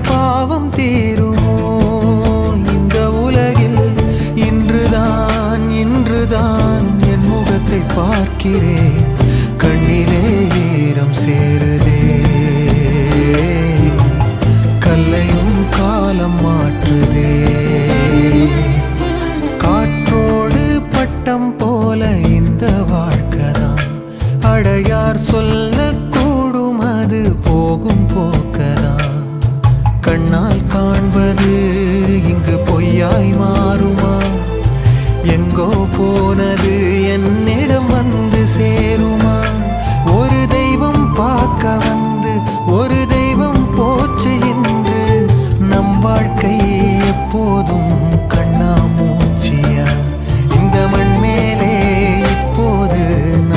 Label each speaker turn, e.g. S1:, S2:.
S1: பாவம் தீருமோ? இந்த உலகில் இன்றுதான் இன்றுதான் என் முகத்தை பார்க்கிறேன். கண்ணிலே ஈரம் சேருதே. கல்லையும் காலம் மாற்றுதே. காற்றோடு பட்டம் போல இந்த வாழ்க்கைதான். அடையார் சொல்ல கூடும் அது போகும் போக்கதான். கண்ணால் காண்பது இங்கு பொய்யாய் மா